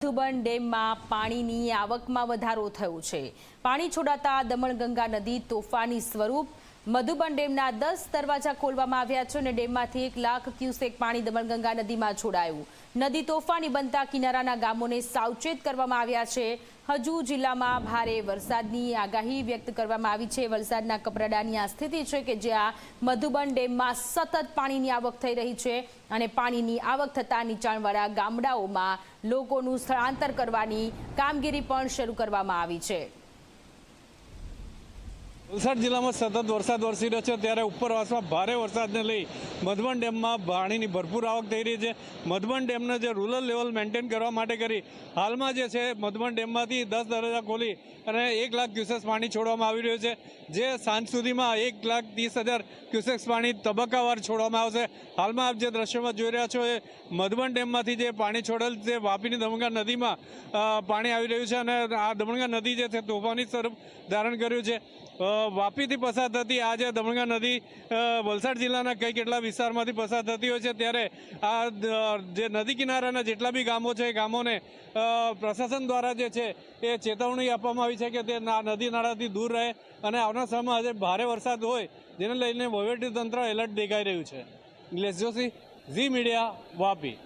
મધુબન ડેમમાં પાણીની આવકમાં વધારો થયો છે. પાણી છોડાતા દમણગંગા નદી તોફાની સ્વરૂપ મધુબન ડેમના દસ દરવાજા ખોલવામાં આવ્યા છે અને ડેમમાંથી એક લાખ ક્યુસેક પાણી દમણગંગા નદીમાં છોડાયું. નદી તોફાની બનતા કિનારાના ગામોને સાવચેત કરવામાં આવ્યા છે. હજુ જિલ્લામાં ભારે વરસાદની આગાહી વ્યક્ત કરવામાં આવી છે. વલસાડના કપરાડાની આ સ્થિતિ છે કે જ્યાં મધુબન ડેમમાં સતત પાણીની આવક થઈ રહી છે અને પાણીની આવક થતાં નીચાણવાળા ગામડાઓમાં લોકોનું સ્થળાંતર કરવાની કામગીરી પણ શરૂ કરવામાં આવી છે. વલસાડ જિલ્લામાં સતત વરસાદ વરસી રહ્યો છે. ત્યારે ઉપરવાસમાં ભારે વરસાદને લઈ મધુબન ડેમમાં પાણીની ભરપૂર આવક થઈ રહી છે. મધુબન ડેમને જે રૂરલ લેવલ મેન્ટેન કરવા માટે કરી, હાલમાં જે છે મધુબન ડેમમાંથી દસ દરવાજા ખોલી અને એક લાખ ક્યુસેક્સ પાણી છોડવામાં આવી રહ્યું છે. જે સાંજ સુધીમાં એક લાખ ત્રીસ હજાર ક્યુસેક્સ પાણી તબક્કાવાર છોડવામાં આવશે. હાલમાં આપ જે દ્રશ્યમાં જોઈ રહ્યા છો એ મધુબન ડેમમાંથી જે પાણી છોડેલ તે વાપીની દમણગા નદીમાં પાણી આવી રહ્યું છે અને આ દમણગા નદી જે છે તોફાની સ્વરૂપ ધારણ કર્યું છે. વાપીથી પસાર થતી આ જે દમણગા નદી વલસાડ જિલ્લાના કઈ કેટલા વિસ્તારમાંથી પસાર થતી હોય છે, ત્યારે આ જે નદી કિનારાના જેટલા બી ગામો છે, એ ગામોને પ્રશાસન દ્વારા જે છે, એ ચેતવણી આપવામાં આવી છે કે તે નદી નાળાથી દૂર રહે અને આવનાર સમયમાં આજે ભારે વરસાદ હોય, જેને લઈને વહીવટી તંત્ર એલર્ટ દેખાઈ રહ્યું છે. નિલેશ જોશી, ઝી મીડિયા, વાપી.